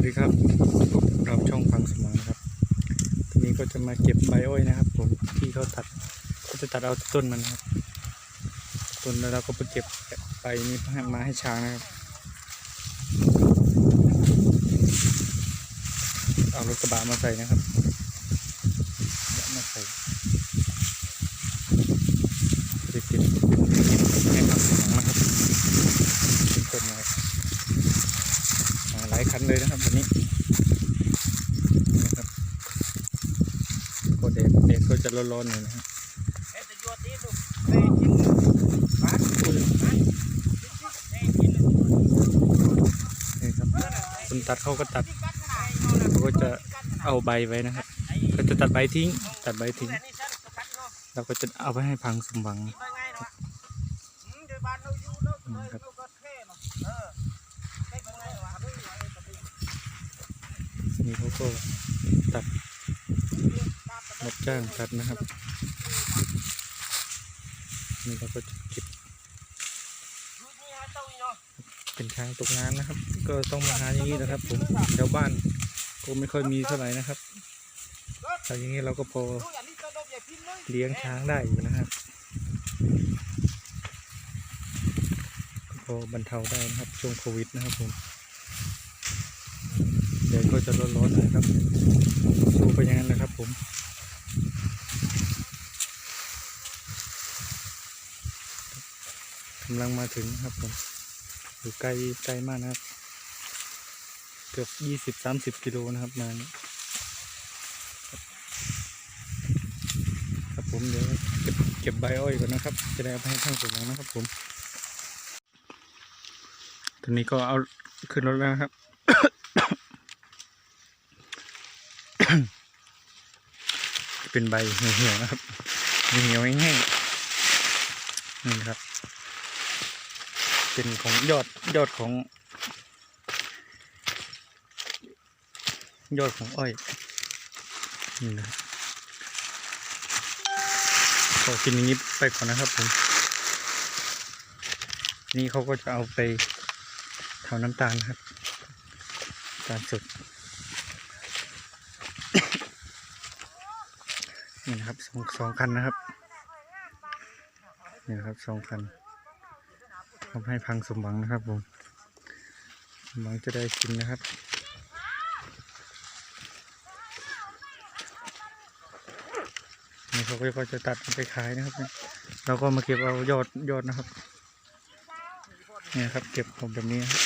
วัสดีครับพบกับเราช่องฟังสมองนะครับทีนี้ก็จะมาเก็บใบอ้อยนะครับ ผมที่เขาตัดก็จะตัดเอาต้นมันนะครับ ต้นแล้วเราก็ไปเก็บใบนี้มาให้ช้างนะครับ เอารถกระบะมาใส่นะครับแล้วมาใส่จะเก็บให้ฟังสมองนะครับเป็นต้นนะครับ มาหลายคัน เลยนะครับวันนี้นะครับก็เด็กเด็กก็จะร้อนๆหน่อยนะครับ Este yo ti tu. Ve chin. Bát. Bát. นี่ครับคนตัดเขาก็ตัดเขาก็จะเอาใบไว้นะครับก็จะตัดใบทิ้ง ตัดใบทิ้ง เราก็จะเอาไปให้พังสมหวัง ก็ตัดรับจ้างตัดนะครับนี่เราก็จะเก็บเป็นช้างตกงานนะครับ ก็ต้องมาหาอย่างนี้นะครับ ผมแถวบ้านก็ไม่ค่อยมีเท่าไหร่นะครับแต่อย่างนี้เราก็พอเลี้ยงช้างได้อยู่นะครับก็พอบรรเทาได้นะครับช่วงโควิดนะครับผม เดี๋ยวก็จะร้อนๆหน่อยครับสู้ไปอย่างนั้นนะครับ ผมกำลังมาถึงครับผมอยู่ไกลไกลมากนะครับ เกือบยี่สิบสามสิบกิโลนะครับมานี่ครับผมเดี๋ยวเก็บเก็บใบอ้อยก่อนนะครับ จะได้เอาไปให้ท่านสมองนะครับผมตอนนี้ก็เอาขึ้นรถแล้วครับ เป็นใบเหี่ยวๆนะครับเหี่ยวๆแห้งๆนี่ครับ เป็นของยอดยอดของ ยอดของอ้อยนี่นะขอกินอย่างนี้ไปก่อนนะครับผมนี่เขาก็จะเอาไปทำน้ำตาลครับตาลสด นี่นะครับสองสองคันนะครับนี่ครับสองคันทำให้พังสมหวังนะครับผมสมหวังจะได้กินนะครับนี่เขาก็จะตัดไปขายนะครับเราก็มาเก็บเอายอดยอดนะครับนี่ครับ เก็บผมแบบนี้นะครับ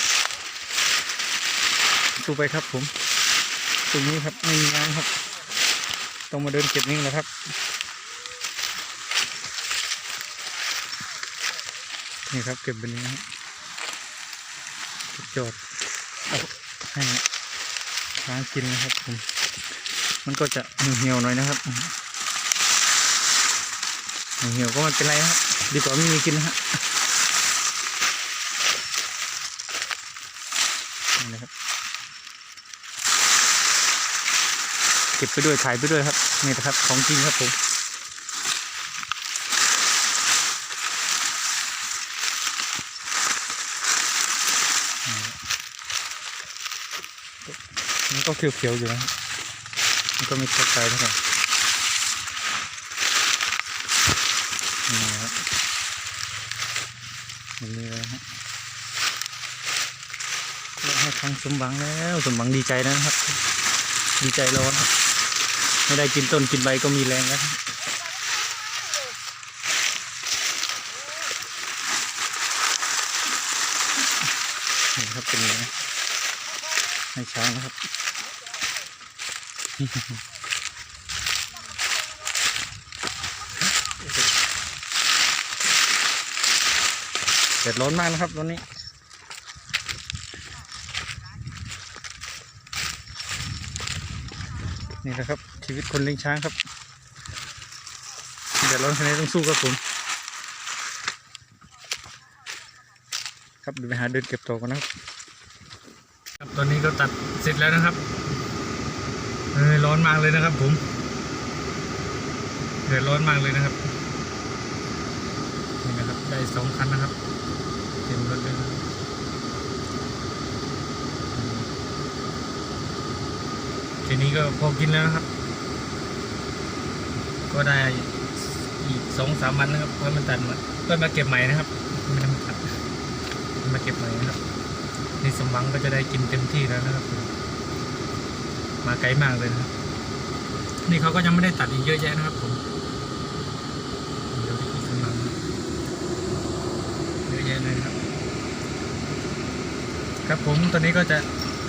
สู้ไปครับผมตรงนี้ครับไม่มีน้ำครับ ต้องมาเดินเก็บนี่แหละครับ นี่ครับเก็บแบบนี้ครับเก็บยอดให้ช้างกินนะครับผมมันก็จะเหี่ยวหน่อยนะครับเหี่ยวก็ไม่เป็นไรครับดีกว่าไม่มีกินนะฮะนี่นะครับ เก็บไปด้วยถ่ายไปด้วยครับนี่นะครับของจริงครับผมมันก็เขียวๆอยู่นะมันก็ไม่เข้าใจเท่าไหร่นี่นะครับนี้เลยนะฮะแล้วให้ฟังสมหวังแล้วสมหวังดีใจนะครับ ดีใจร้อน ไม่ได้กินต้นกินใบก็มีแรงแล้วครับนี่ครับเป็นอย่างนี้นะให้ช้างนะครับ เดือดร้อนมากนะครับตอน นี่นะครับ ชีวิตคนเลี้ยงช้างครับเดือดร้อนขนาดนี้ต้องสู้ครับผม ครับเดี๋ยวไปหาเดินเก็บต่อกันนะครับครับตอนนี้ก็ตัดเสร็จแล้วนะครับเออร้อนมากเลยนะครับผมเดือดร้อนมากเลยนะครับนี่นะครับได้สองคันนะครับเต็มรถเลยนะครับ ทีนี้ก็พอกินแล้วนะครับ ก็ได้อีกสองสามวันนะครับค่อยมาตัดหม่ค่อมาเก็บใหม่นะครับไม่ได้มาตัดมาเก็บใหม่นะครับนี่สมหวังก็จะได้กินเต็มที่แล้วนะครับ มาไกลมากเลยนะครับ นี่เขาก็ยังไม่ได้ตัดอีกเยอะแยะนะครับผมเดี๋ยวอีกสมหวังเยอะแยะเลยครับ ครับผมตอนนี้ก็จะ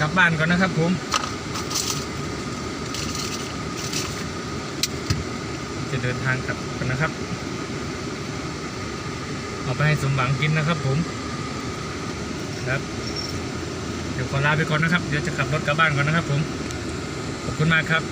กลับบ้านก่อนนะครับผม จะ เดินทางกลับกันนะครับ เอาไปให้สมหวังกินนะครับ ผมครับ เดี๋ยวขอลาไปก่อนนะครับ เดี๋ยวจะขับรถกลับบ้านก่อนนะครับ ผม ขอบคุณมากครับ